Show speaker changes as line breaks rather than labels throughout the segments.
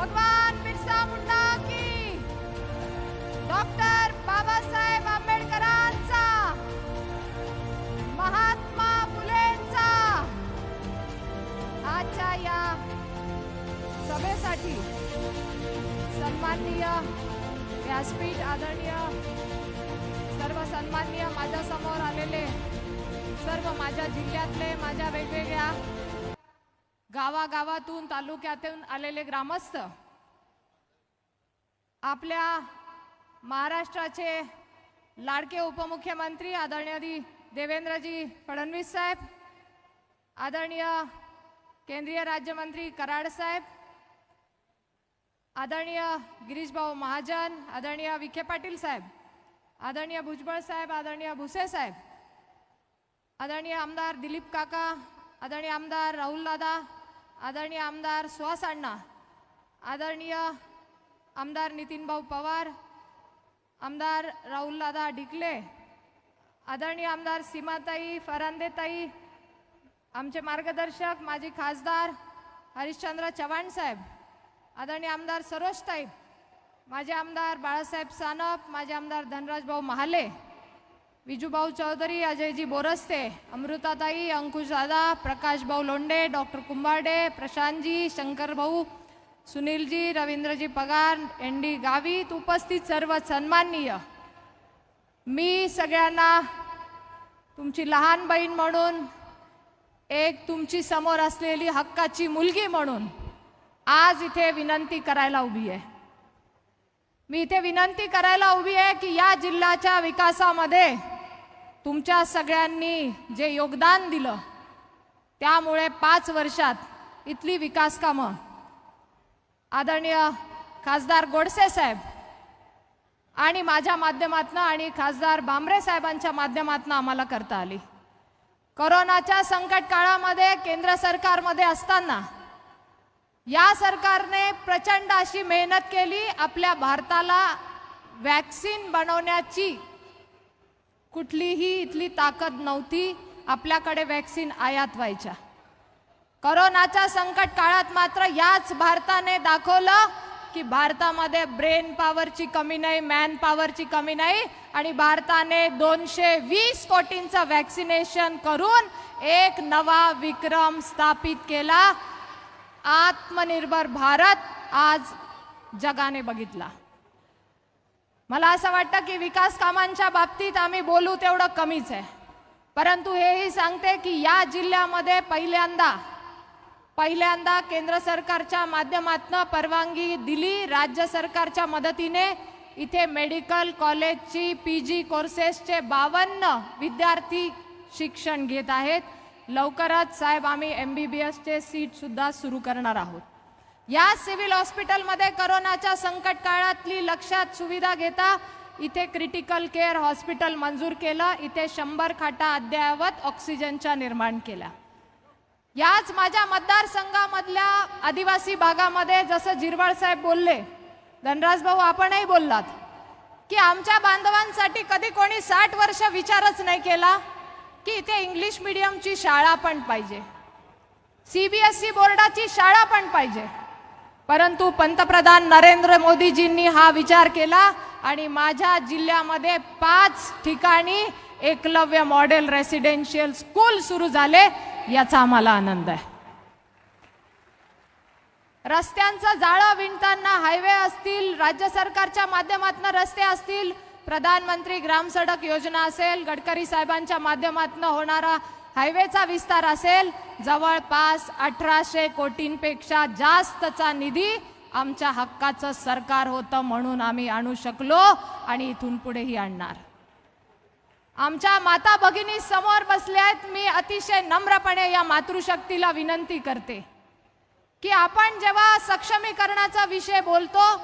भगवान बिरसा मुंडा की डॉक्टर बाबासाहेब आंबेडकरांचा महात्मा फुलेंचा आजच्या या सभेसाठी सन्माननीय व्यासपीठ आदरणीय सर्व सन्माननीय माझ्यासमोर आलेले सर्व माझ्या जिल्ह्यातले माझ्या वेगवेगळ्या गावागावातून तालुक्यातून आलेले ग्रामस्थ आपल्या महाराष्ट्राचे लाडके उपमुख्यमंत्री आदरणीय देवेंद्रजी फडणवीस साहेब आदरणीय केंद्रीय राज्यमंत्री कराड साहेब आदरणीय गिरीशभाऊ महाजन आदरणीय विखे पाटील साहेब आदरणीय भुजबळ साहेब आदरणीय भुसे साहेब आदरणीय आमदार दिलीप काका आदरणीय आमदार राहुल दादा आदरणीय आमदार सुहास अण्णा आदरणीय आमदार नितीनभाऊ पवार आमदार राहुलदादा ढिकले डिकले आदरणीय आमदार सीमाताई फरांदेताई आमचे मार्गदर्शक माजी खासदार हरिश्चंद्र चव्हाण साहेब आदरणीय आमदार सरोज ताईब माझे आमदार बाळासाहेब सानप माझे आमदार धनराज भाऊ महाले विजूभाऊ चौधरी अजयजी बोरस्ते अमृताताई अंकुश दादा प्रकाश भाऊ लोंडे डॉक्टर कुंभारडे प्रशांतजी शंकरभाऊ सुनीलजी रवींद्रजी पगार एन डी गावित उपस्थित सर्व सन्माननीय. मी सगळ्यांना तुमची लहान बहीण म्हणून एक तुमची समोर असलेली हक्काची मुलगी म्हणून आज इथे विनंती करायला उभी आहे. मी इथे विनंती करायला उभी आहे की या जिल्ह्याच्या विकासामध्ये तुमच्या सगळ्यांनी जे योगदान दिलं त्यामुळे पाच वर्षात इथली विकास कामं. आदरणीय खासदार गोडसे साहेब आणि माझ्या माध्यमातून आणि खासदार बांबरे साहेबांच्या माध्यमातून आम्हाला करता आली. कोरोनाच्या संकट काळामध्ये केंद्र सरकारमध्ये असताना या सरकारने प्रचंड अशी मेहनत केली आपल्या भारताला वॅक्सिन बनवण्याची. कुठलीही इथली ताकद नव्हती आपल्याकडे वॅक्सिन आयात व्हायच्या. करोनाच्या संकट काळात मात्र याच भारताने दाखवलं की भारतामध्ये ब्रेन पॉवरची कमी नाही मॅन पॉवरची कमी नाही आणि भारताने दोनशे वीस कोटींचं वॅक्सिनेशन करून एक नवा विक्रम स्थापित केला. आत्मनिर्भर भारत आज जगाने बघितला. मला असं वाटतं की विकास कामांच्या बाबतीत आम्ही बोलू तेवढं कमीच आहे. परंतु हेही सांगते की या जिल्ह्यामध्ये पहिल्यांदा पहिल्यांदा केंद्र सरकारच्या माध्यमातून परवानगी दिली राज्य सरकारच्या मदतीने इथे मेडिकल कॉलेजची पी जी कोर्सेसचे बावन्न विद्यार्थी शिक्षण घेत आहेत. लवकरच साहेब आम्ही एम बी बी एसचे सीटसुद्धा सुरू करणार आहोत. या सिव्हिल हॉस्पिटलमध्ये करोनाच्या संकट काळातली लक्षात सुविधा घेता इथे क्रिटिकल केअर हॉस्पिटल मंजूर केलं. इथे शंभर खाटा अद्ययावत ऑक्सिजनच्या निर्माण केल्या. याच माझ्या मतदारसंघामधल्या आदिवासी भागामध्ये जसं जिरवाळ साहेब बोलले धनराज भाऊ आपणही बोललात की आमच्या बांधवांसाठी कधी कोणी साठ वर्ष विचारच नाही केला. की इथे इंग्लिश मिडियमची शाळा पण पाहिजे. सीबीएसई बोर्डाची शाळा पण पाहिजे. परंतु पंतप्रधान नरेंद्र मोदीजींनी हा विचार केला आणि माझ्या जिल्ह्यामध्ये पाच ठिकाणी एकलव्य मॉडेल रेसिडेन्शियल स्कूल सुरू झाले याचा आम्हाला आनंद आहे. रस्त्यांचं जाळं विणताना हायवे असतील राज्य सरकारच्या माध्यमातून रस्ते असतील प्रधानमंत्री ग्राम सडक योजना असेल गडकरी साहेबांच्या माध्यमातून होणारा हायवेचा विस्तार असेल जवळपास अठराशे कोटींपेक्षा जास्तचा निधी आमच्या हक्काचं सरकार होतं म्हणून आम्ही आणू शकलो आणि इथून पुढेही आणणार. आमच्या माता भगिनी समोर बसल्या आहेत मी अतिशय नम्रपणे या मातृशक्तीला विनंती करते की आपण जेव्हा सक्षमीकरणाचा विषय बोलतो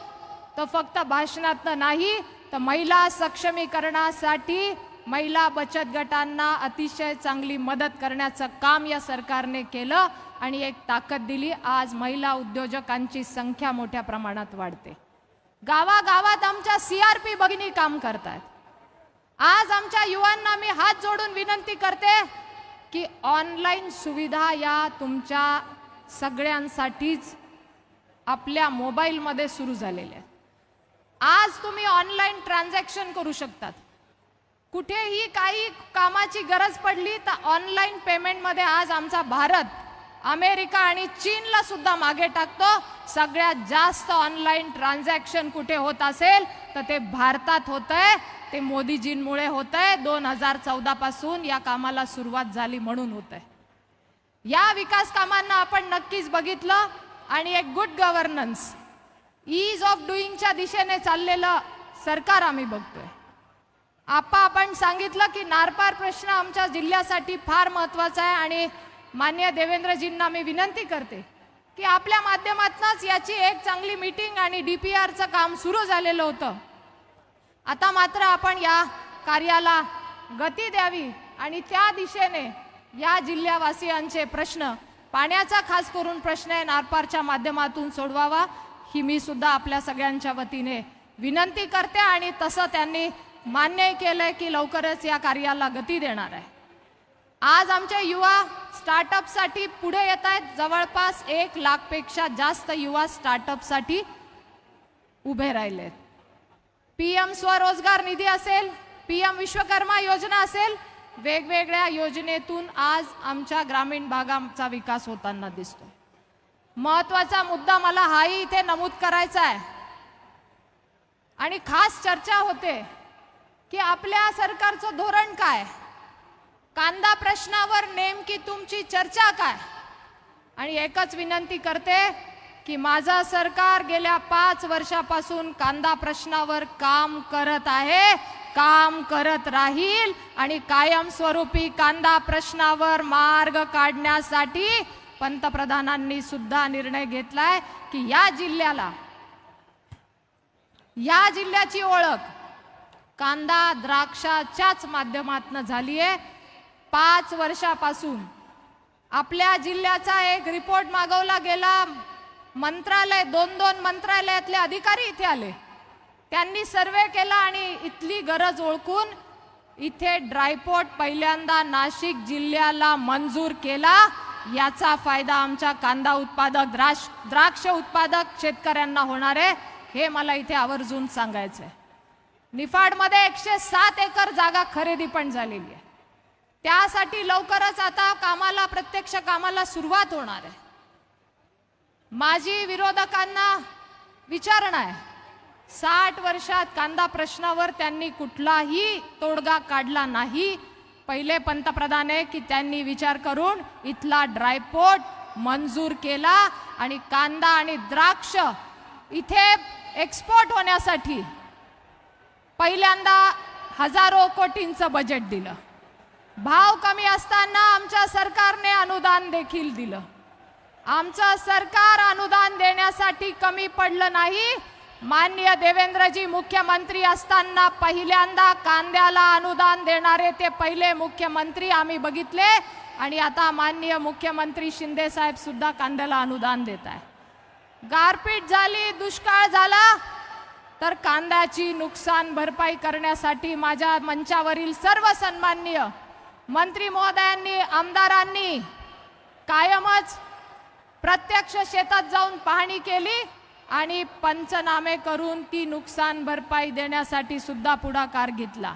तो फक्त भाषणातनं नाही तर महिला सक्षमीकरणासाठी महिला बचत गटांना अतिशय चांगली मदत करण्याचं काम या सरकारने केलं आणि एक ताकद दिली. आज महिला उद्योजकांची संख्या मोठ्या प्रमाणात वाढते. गावागावात आमच्या सी आर पी भगिनी काम करतात आज आमच्या युवांना मी हात जोडून विनंती करते की ऑनलाईन सुविधा या तुमच्या सगळ्यांसाठीच आपल्या मोबाईलमध्ये सुरू झालेल्या आज तुम्ही ऑनलाईन ट्रान्झॅक्शन करू शकतात. कुठेही काही कामाची गरज पडली तर ऑनलाईन पेमेंटमध्ये आज आमचा भारत अमेरिका आणि चीनला सुद्धा मागे टाकतो. सगळ्यात जास्त ऑनलाईन ट्रान्झॅक्शन कुठे होत असेल तर ते भारतात होत आहे ते मोदीजींमुळे होत आहे दोन हजार चौदा पासून या कामाला सुरुवात झाली म्हणून होत आहे या विकास कामांना आपण नक्कीच बघितलं. आणि एक गुड गव्हर्नन्स ईज ऑफ डुईंगच्या दिशेने चाललेलं सरकार आम्ही बघतोय. आपा आपण सांगितलं की नारपार प्रश्न आमच्या जिल्ह्यासाठी फार महत्त्वाचा आहे आणि मान्य देवेंद्रजींना मी विनंती करते की आपल्या माध्यमातूनच याची एक चांगली मीटिंग आणि डी पी आरचं काम सुरू झालेलं होतं. आता मात्र आपण या कार्याला गती द्यावी आणि त्या दिशेने या जिल्ह्यावासियांचे प्रश्न पाण्याचा खास करून प्रश्न आहे नारपारच्या माध्यमातून सोडवावा. ही मी सुद्धा आपल्या सगळ्यांच्या वतीने विनंती करते आणि तसं त्यांनी मान्य केलंय की लवकरच या कार्याला गती देणार आहे. आज आमचे युवा स्टार्टअपसाठी पुढे येत आहेत जवळपास एक लाखपेक्षा जास्त युवा स्टार्टअपसाठी उभे राहिलेत. पी एम स्वरोजगार निधी असेल पी एम विश्वकर्मा योजना असेल वेगवेगळ्या योजनेतून आज आमच्या ग्रामीण भागाचा विकास होताना दिसतो महत्त्वाचा मुद्दा मला हाही इथे नमूद करायचा आहे. आणि खास चर्चा होते की आपल्या सरकारचं धोरण काय? कांदा प्रश्नावर नेमकी तुमची चर्चा काय? आणि एकच विनंती करते की माझं सरकार गेल्या पाच वर्षापासून कांदा प्रश्नावर काम करत आहे काम करत राहील आणि कायमस्वरूपी कांदा प्रश्नावर मार्ग काढण्यासाठी पंतप्रधानांनी सुद्धा निर्णय घेतलाय की या जिल्ह्याला या जिल्ह्याची ओळख कांदा द्राक्षाच्याच माध्यमातून झाली आहे पाच वर्षापासून आपल्या जिल्ह्याचा एक रिपोर्ट मागवला गेला. मंत्रालय दोन दोन मंत्रालयातले अधिकारी इथे आले. त्यांनी सर्वे केला आणि इथली गरज ओळखून इथे ड्रायपोर्ट पहिल्यांदा नाशिक जिल्ह्याला मंजूर केला. याचा फायदा आमच्या कांदा उत्पादक द्राक्ष द्राक्ष उत्पादक शेतकऱ्यांना होणार आहे. हे मला इथे आवर्जून सांगायचं आहे. निफाडमध्ये एकशे सात एकर जागा खरेदी पण झालेली आहे. त्यासाठी लवकरच आता कामाला प्रत्यक्ष कामाला सुरुवात होणार आहे. माझी विरोधकांना विचारणा आहे. साठ वर्षात कांदा प्रश्नावर त्यांनी कुठलाही तोडगा काढला नाही. पहिले पंतप्रधान आहे की त्यांनी विचार करून इथला ड्रायपोर्ट मंजूर केला आणि कांदा आणि द्राक्ष इथे एक्सपोर्ट होण्यासाठी पहिल्यांदा हजारो कोटींचं बजेट दिलं. भाव कमी असताना आमच्या सरकारने अनुदान देखील दिलं. आमचं सरकार अनुदान देण्यासाठी कमी पडलं नाही मान्य देवेंद्रजी मुख्यमंत्री असताना पहिल्यांदा कांद्याला अनुदान देणारे ते पहिले मुख्यमंत्री आम्ही बघितले. आणि आता माननीय मुख्यमंत्री शिंदे साहेब सुद्धा कांद्याला अनुदान देत आहे गारपीट झाली दुष्काळ झाला तर कांद्याची नुकसान भरपाई करण्यासाठी माझ्या मंचावरील सर्व सन्माननीय मंत्री महोदयांनी आमदारांनी कायमच प्रत्यक्ष शेतात जाऊन पाहणी केली. आणि पंचनामे करून ती नुकसान भरपाई देण्यासाठी सुद्धा पुढाकार घेतला.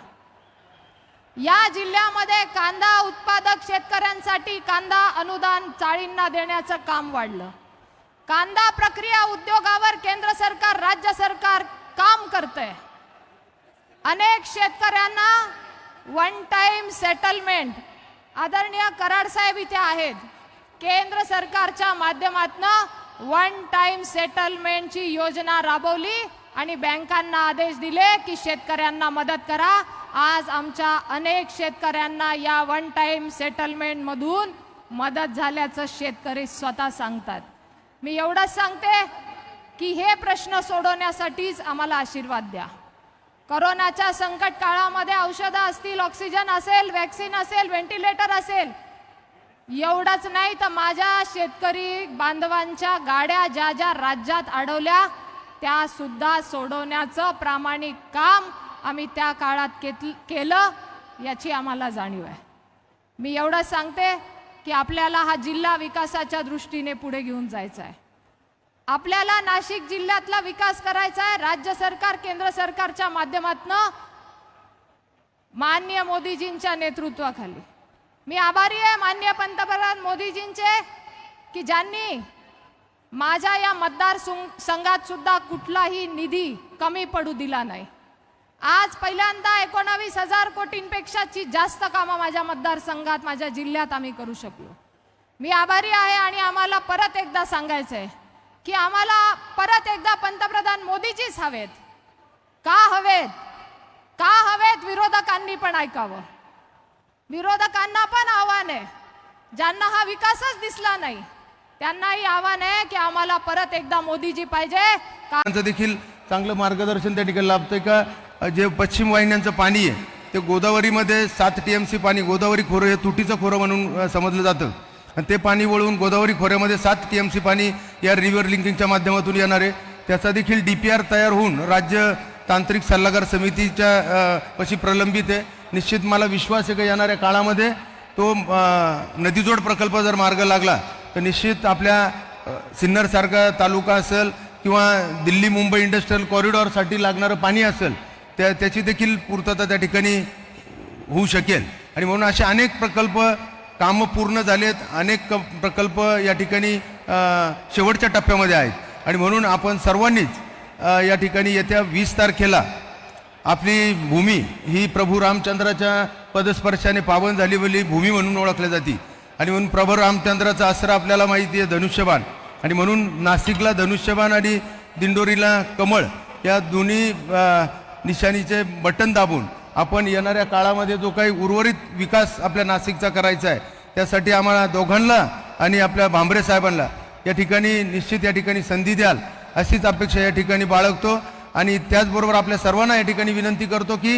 या जिल्ह्यामध्ये कांदा उत्पादक शेतकऱ्यांसाठी कांदा अनुदान चाळींना देण्याचं काम वाढलं. कांदा प्रक्रिया उद्योगावर केंद्र सरकार राज्य सरकार काम करतंय. अनेक शेतकऱ्यांना वन टाइम सेटलमेंट आदरणीय कराड साहेब इथे आहेत. केंद्र सरकारच्या माध्यमातून वन टाइम सेटलमेंटची योजना राबवली आणि बँकांना आदेश दिले की शेतकऱ्यांना मदत करा. आज आमच्या अनेक शेतकऱ्यांना या वन टाइम सेटलमेंट मधून मदत झाल्याचं शेतकरी स्वतः सांगतात. मी एवढंच सांगते की हे प्रश्न सोडवण्यासाठीच आम्हाला आशीर्वाद द्या. करोनाच्या संकट काळामध्ये औषधं असतील ऑक्सिजन असेल वॅक्सिन असेल व्हेंटिलेटर असेल एवढंच नाही तर माझ्या शेतकरी बांधवांच्या गाड्या ज्या ज्या राज्यात अडवल्या त्या सुद्धा सोडवण्याचं प्रामाणिक काम आम्ही त्या काळात केत- केलं याची आम्हाला जाणीव आहे. मी एवढंच सांगते की आपल्याला हा जिल्हा विकासाच्या दृष्टीने पुढे घेऊन जायचा आहे. आपल्याला नाशिक जिल्ह्यातला विकास करायचा आहे राज्य सरकार केंद्र सरकारच्या माध्यमातून माननीय मोदीजींच्या नेतृत्वाखाली. मी आभारी आहे मान्य पंतप्रधान मोदीजींचे की ज्यांनी माझ्या या मतदार संघात सुद्धा कुठलाही निधी कमी पडू दिला नाही. आज पहिल्यांदा एकोणावीस हजार कोटींपेक्षाची जास्त कामं माझ्या मतदारसंघात माझ्या जिल्ह्यात आम्ही करू शकलो. मी आभारी आहे आणि आम्हाला परत एकदा सांगायचं आहे की आम्हाला परत एकदा पंतप्रधान मोदीजीच हवेत. का हवेत? का हवेत विरोधकांनी पण ऐकावं? विरोधकांना पण आव्हान आहे. ज्यांना हा विकासच दिसला नाही त्यांनाही आव्हान आहे की आम्हाला परत एकदा मोदीजी पाहिजे. का
त्यांचं देखील चांगलं मार्गदर्शन त्या ठिकाणी लाभतंय का? जे पश्चिम वाहिन्यांचं पाणी आहे ते गोदावरीमध्ये सात टी एम सी पाणी गोदावरी खोरं हे तुटीचं खोरं म्हणून समजलं जातं. आणि ते पाणी वळवून गोदावरी खोऱ्यामध्ये सात टी एम सी पाणी या रिव्हर लिंकिंगच्या माध्यमातून येणार आहे. त्याचा देखील डी पी आर तयार होऊन राज्य तांत्रिक सल्लागार समितीच्या अ, पशी प्रलंबित आहे. निश्चित मला विश्वास आहे का येणाऱ्या काळामध्ये तो नदीजोड प्रकल्प जर मार्ग लागला तर निश्चित आपल्या सिन्नरसारखा तालुका असेल किंवा दिल्ली मुंबई इंडस्ट्रियल कॉरिडॉरसाठी लागणारं पाणी असेल त्या त्याची देखील पूर्तता त्या ठिकाणी होऊ शकेल. आणि म्हणून असे अनेक प्रकल्प कामं पूर्ण झालेत अनेक प्रकल्प या ठिकाणी शेवटच्या टप्प्यामध्ये आहेत. आणि म्हणून आपण सर्वांनीच या ठिकाणी येत्या वीस तारखेला आपली भूमी ही प्रभू रामचंद्राच्या पदस्पर्शाने पावन झालेली भूमी म्हणून ओळखली जाते. आणि म्हणून प्रभू रामचंद्राचा आसरा आपल्याला माहिती आहे धनुष्यबाण. आणि म्हणून नाशिकला धनुष्यबाण आणि दिंडोरीला कमळ या दोन्ही निशाणीचे बटन दाबून आपण येणाऱ्या काळामध्ये जो काही उर्वरित विकास आपल्या नाशिकचा करायचा आहे त्यासाठी आम्हाला दोघांना आणि आपल्या भांबरे साहेबांना या ठिकाणी निश्चित या ठिकाणी संधी द्याल अशीच अपेक्षा या ठिकाणी बाळगतो. आणि त्याचबरोबर आपल्या सर्वांना या ठिकाणी विनंती करतो की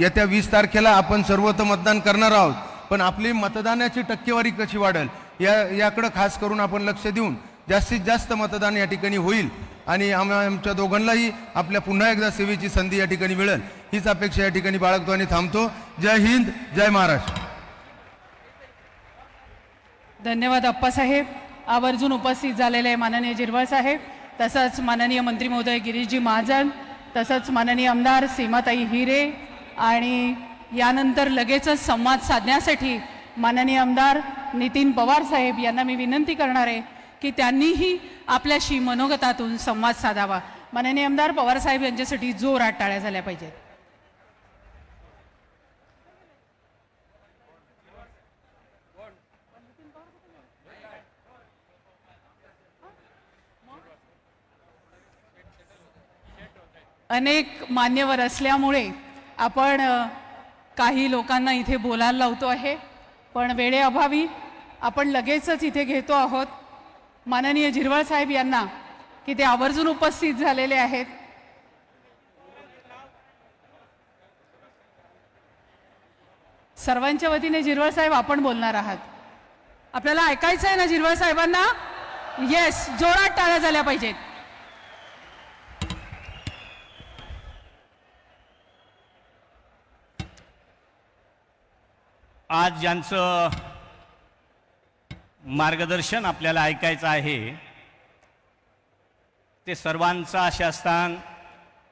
येत्या वीस तारखेला आपण सर्वत्र मतदान करणार आहोत. पण आपली मतदानाची टक्केवारी कशी वाढेल या याकडं खास करून आपण लक्ष देऊन जास्तीत जास्त मतदान या ठिकाणी होईल. आणि आम आमच्या दोघांनाही आपल्या पुन्हा एकदा सेवेची संधी या ठिकाणी मिळेल. हीच अपेक्षा या ठिकाणी बाळगतो आणि थांबतो. जय हिंद जय महाराष्ट्र.
धन्यवाद अप्पासाहेब. आवर्जून उपस्थित झालेले माननीय जिरवळ साहेब. तसंच माननीय मंत्री महोदय गिरीशजी महाजन तसंच माननीय आमदार सीमाताई हिरे आणि यानंतर लगेचच संवाद साधण्यासाठी माननीय आमदार नितीन पवार साहेब यांना मी विनंती करणार आहे की त्यांनीही आपल्याशी मनोगतातून संवाद साधावा. माननीय आमदार पवार साहेब यांच्यासाठी जोरात टाळ्या झाल्या पाहिजेत. अनेक मान्यवर असल्यामुळे आपण काही लोकांना इथे बोलायला लावतो आहे. पण वेळेअभावी आपण लगेचच इथे घेतो आहोत. माननीय झिरवळ साहेब यांना की ते आवर्जून उपस्थित झालेले आहेत. सर्वांच्या वतीने झिरवळ साहेब आपण बोलणार आहात. आपल्याला ऐकायचं आहे ना झिरवळ साहेबांना? येस जोरात टाळ्या झाल्या पाहिजेत.
आज ज्यांचं मार्गदर्शन आपल्याला ऐकायचं आहे ते सर्वांचं आशास्थान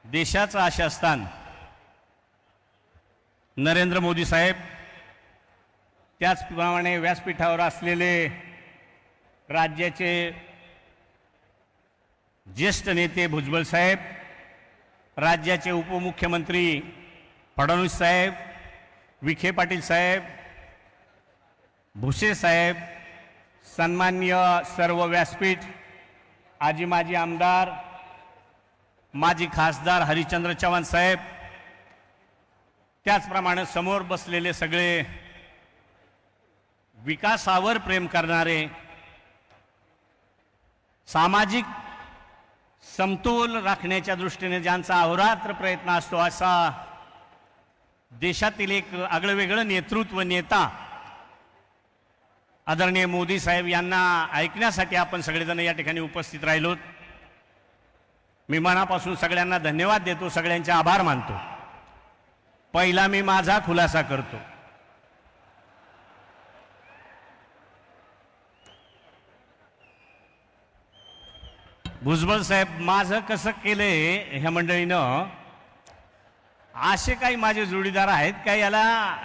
देशाचं आशास्थान नरेंद्र मोदी साहेब त्याचप्रमाणे व्यासपीठावर असलेले राज्याचे ज्येष्ठ नेते भुजबळ साहेब राज्याचे उपमुख्यमंत्री फडणवीस साहेब विखे पाटील साहेब भुसे साहेब सन्मान्य सर्व व्यासपीठ आजी माजी आमदार माजी खासदार हरिश्चंद्र चव्हाण साहेब त्याचप्रमाणे समोर बसलेले सगळे विकासावर प्रेम करणारे सामाजिक समतोल राखण्याच्या दृष्टीने ज्यांचा अहोरात्र प्रयत्न असतो असा देशातील एक आगळं वेगळं नेतृत्व नेता आदरणीय मोदी साहेब यांना ऐकण्यासाठी आपण सगळेजण या ठिकाणी उपस्थित राहिलोत मी मनापासून सगळ्यांना धन्यवाद देतो सगळ्यांचे आभार मानतो. पहिला मी माझा खुलासा करतो. भुजबळ साहेब माझं कसं केलंय ह्या मंडळीनं? असे काही माझे जोडीदार आहेत का? याला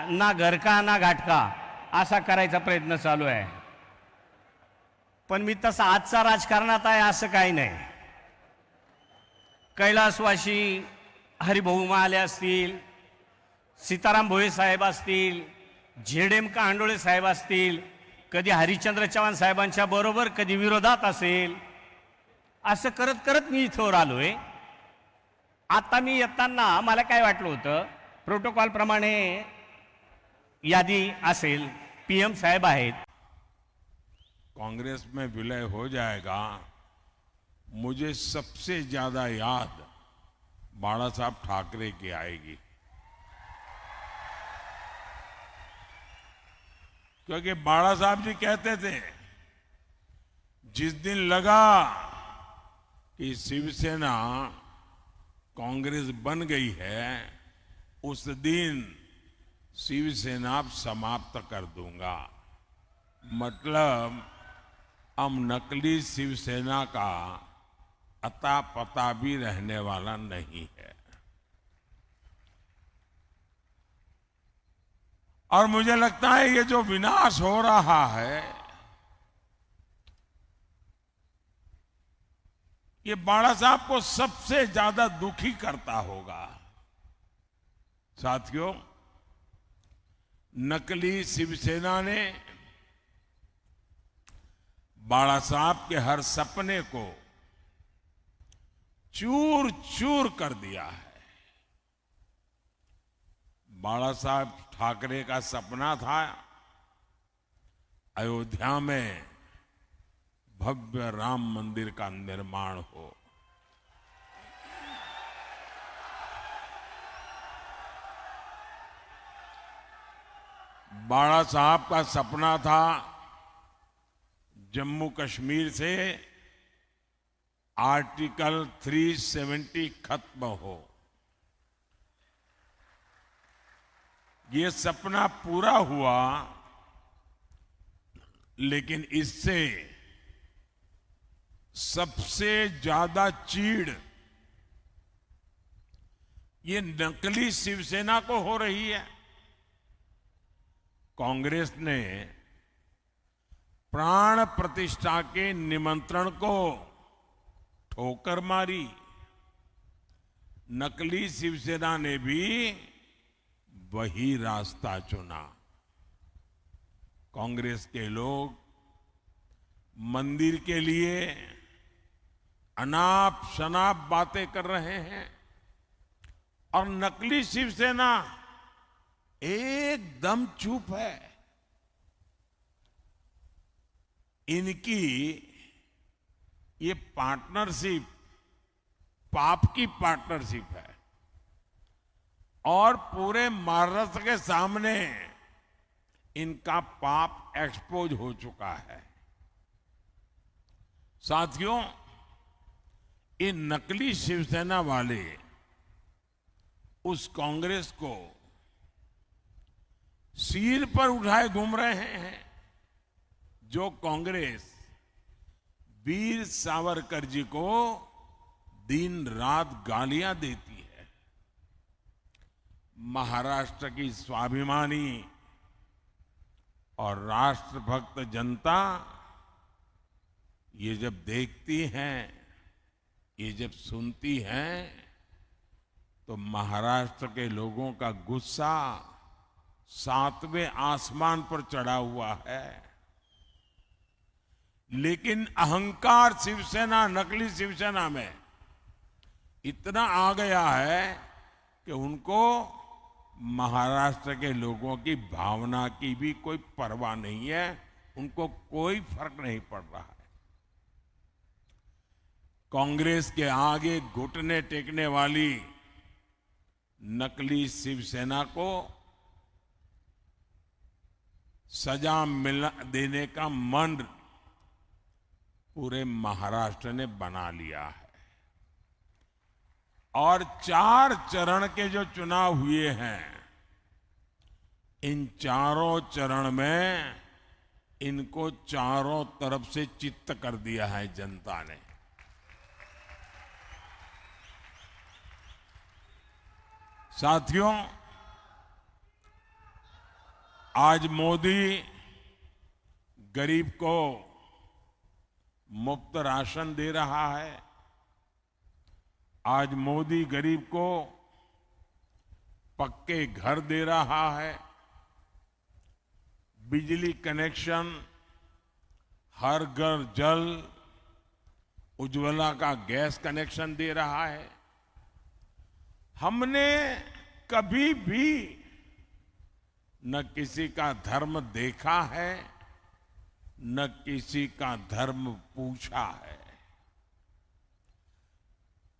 ना घरका ना घाटका. असा करायचा प्रयत्न चालू आहे. पण मी तसा आजचा राजकारणात आहे असं काही नाही. कैलासवाशी हरिभाऊ महाले असतील सीताराम भोये साहेब असतील झेडेम कांडोळे साहेब असतील कधी हरिश्चंद्र चव्हाण साहेबांच्या बरोबर कधी विरोधात असेल असं करत करत मी इथवर आहे आता मी येताना मला काय वाटलं होतं प्रोटोकॉलप्रमाणे यादी असेल पी एम साहेब आहेत.
कांग्रेस में विलय हो जाएगा, मुझे सबसे ज़्यादा याद बाड़ा साहब ठाकरे की आएगी। क्योंकि बाड़ा साहब जी कहते थे, जिस दिन लगा कि शिवसेना कांग्रेस बन गई है, उस दिन शिवसेना समाप्त कर दूँगा। मतलब अब नकली शिवसेना का अता पता भी रहने वाला नहीं है। और मुझे लगता है ये जो विनाश हो रहा है, ये बाड़ा साहब को सबसे ज़्यादा दुखी करता होगा। साथियों नकली शिवसेना ने बाड़ा साहब के हर सपने को चूर चूर कर दिया है। बाड़ा साहब ठाकरे का सपना था अयोध्या में भव्य राम मंदिर का निर्माण हो। बाड़ा साहब का सपना था जम्मू कश्मीर से आर्टिकल 370 खत्म हो। ये सपना पूरा हुआ, लेकिन इससे सबसे ज़्यादा चीड़ ये नकली शिवसेना को हो रही है। कांग्रेस ने प्राण प्रतिष्ठा के निमंत्रण को ठोकर मारी। नकली शिवसेना ने भी वही रास्ता चुना। कांग्रेस के लोग मंदिर के लिए अनाप शनाप बातें कर रहे हैं और नकली शिवसेना एकदम चुप है। इनकी ये पार्टनरशिप पाप की पार्टनरशिप है। और पूरे महाराष्ट्र के सामने इनका पाप एक्सपोज हो चुका है। साथियों, ये नकली शिवसेना वाले उस कांग्रेस को सिर पर उठाए घूम रहे हैं, जो कांग्रेस वीर सावरकर जी को दिन रात गालियाँ देती है। महाराष्ट्र की स्वाभिमानी और राष्ट्रभक्त जनता ये जब देखती है, ये जब सुनती है तो महाराष्ट्र के लोगों का गुस्सा सातवें आसमान पर चढ़ा हुआ है। लेकिन अहंकार शिवसेना, नकली शिवसेना में इतना आ गया है कि उनको महाराष्ट्र के लोगों की भावना की भी कोई परवाह नहीं है, उनको कोई फ़र्क नहीं पड़ रहा है। कांग्रेस के आगे घुटने टेकने वाली नकली शिवसेना को सजा मिलना, देने का मन पूरे महाराष्ट्र ने बना लिया है। और चार चरण के जो चुनाव हुए हैं, इन चारों चरण में इनको चारों तरफ़ से चित्त कर दिया है जनता ने। साथियों आज मोदी गरीब को मुफ़्त राशन दे रहा है। आज मोदी गरीब को पक्के घर दे रहा है। बिजली कनेक्शन, हर घर जल, उज्ज्वला का गैस कनेक्शन दे रहा है। हमने कभी भी न किसी का धर्म देखा है, न किसी का धर्म पूछा है।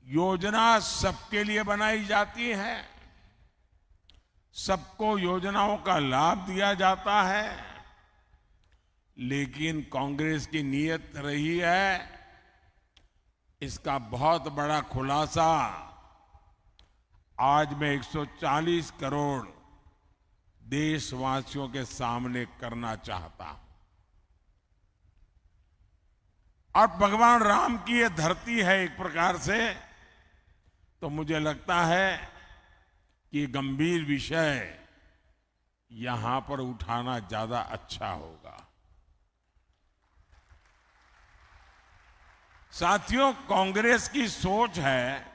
योजना सबके लिए बनाई जाती है। सबको योजनाओं का लाभ दिया जाता है। लेकिन कांग्रेस की नीयत रही है। इसका बहुत बड़ा खुलासा। आज मैं 140 करोड़ देशवासियों के सामने करना चाहता हूँ। और भगवान राम की ये धरती है एक प्रकार से तो मुझे लगता है कि गंभीर विषय यहाँ पर उठाना ज़्यादा अच्छा होगा। साथियों, कांग्रेस की सोच है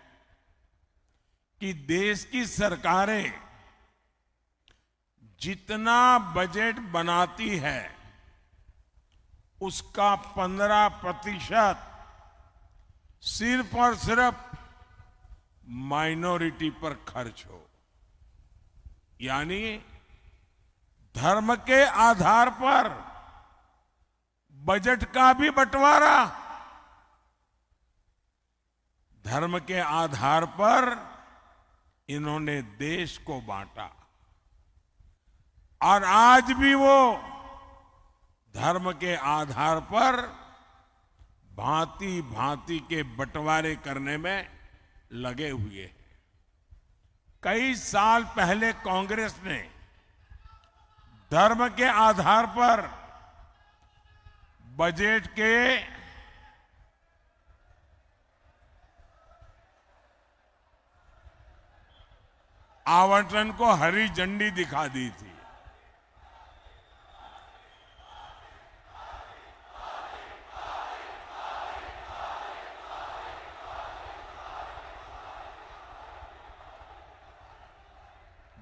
कि देश की सरकारें जितना बजट बनाती है, उसका पंद्रह प्रतिशत सिर्फ़ और सिर्फ़ माइनॉरिटी पर खर्च हो। यानी धर्म के आधार पर बजट का भी बंटवारा, धर्म के आधार पर इन्होंने देश को बांटा। और आज भी वो धर्म के आधार पर भांति भांति के बंटवारे करने में लगे हुए हैं। कई साल पहले कांग्रेस ने धर्म के आधार पर बजट के आवंटन को हरी झंडी दिखा दी थी।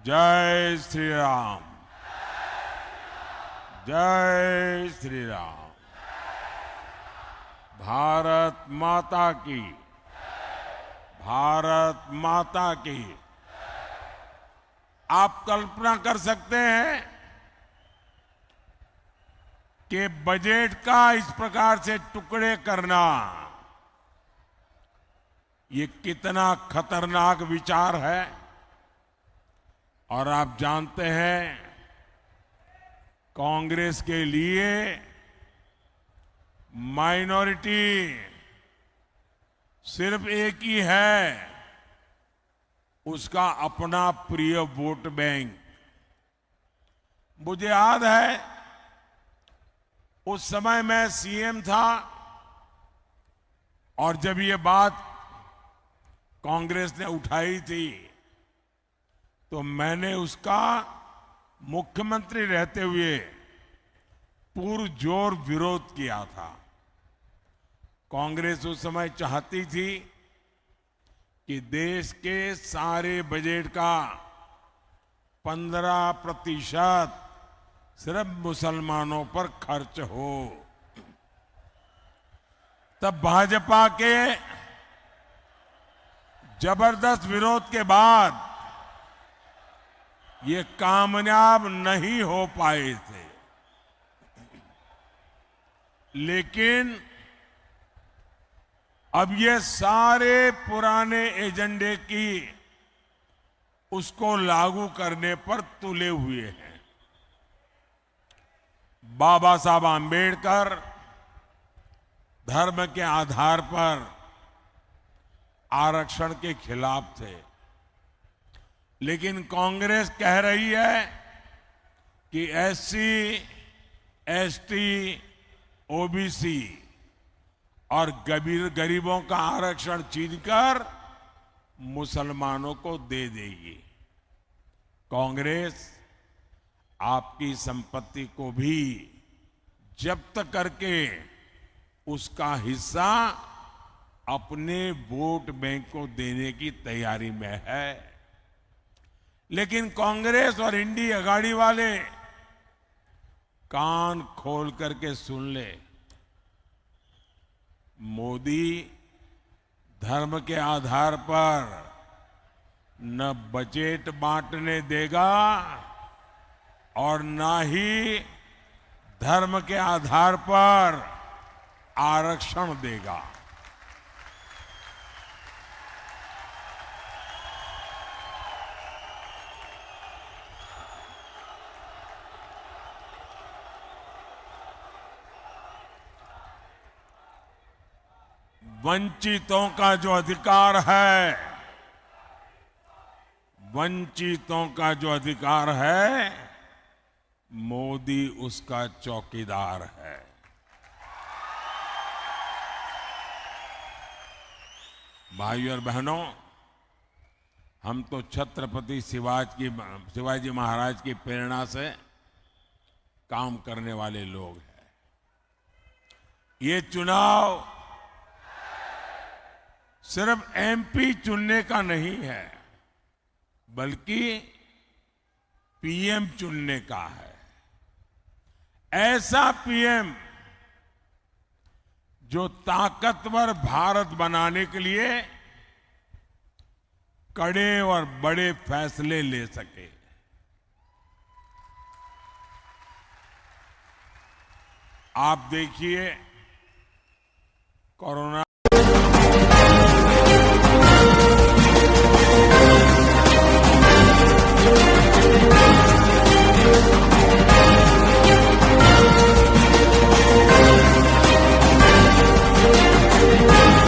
जय श्री राम जय श्री राम भारत माता की। भारत माता की। आप कल्पना कर सकते हैं कि बजट का इस प्रकार से टुकड़े करना, ये कितना खतरनाक विचार है। और आप जानते हैं, कांग्रेस के लिए माइनॉरिटी सिर्फ़ एक ही है, उसका अपना प्रिय वोट बैंक। मुझे याद है, उस समय मैं सीएम था, और जब ये बात कांग्रेस ने उठाई थी तो मैंने उसका मुख्यमंत्री रहते हुए पुरजोर विरोध किया था। कांग्रेस उस समय चाहती थी कि देश के सारे बजट का पंद्रह प्रतिशत सिर्फ़ मुसलमानों पर खर्च हो। तब भाजपा के ज़बरदस्त विरोध के बाद ये कामयाब नहीं हो पाए थे। लेकिन अब ये सारे पुराने एजेंडे की उसको लागू करने पर तुले हुए हैं। बाबा साहब आंबेडकर धर्म के आधार पर आरक्षण के खिलाफ थे। लेकिन कांग्रेस कह रही है कि एससी, एसटी, ओबीसी और गरीब का आरक्षण छीनकर मुसलमानों को दे देगी। कांग्रेस आपकी संपत्ति को भी जब्त करके उसका हिस्सा अपने वोट बैंक को देने की तैयारी में है। लेकिन कांग्रेस और इंडी अगाड़ी वाले कान खोल करके सुन ले। मोदी धर्म के आधार पर न बजट बांटने देगा और न ही धर्म के आधार पर आरक्षण देगा। वंचितों का जो अधिकार है, वंचितों का जो अधिकार है, मोदी उसका चौकीदार है। भाइयों और बहनों, हम तो छत्रपति शिवाज की, शिवाजी महाराज की प्रेरणा से काम करने वाले लोग हैं। ये चुनाव सिर्फ़ एमपी चुनने का नहीं है, बल्कि पीएम चुनने का है। ऐसा पीएम जो ताकतवर भारत बनाने के लिए कड़े और बड़े फैसले ले सके। आप देखिए, कोरोना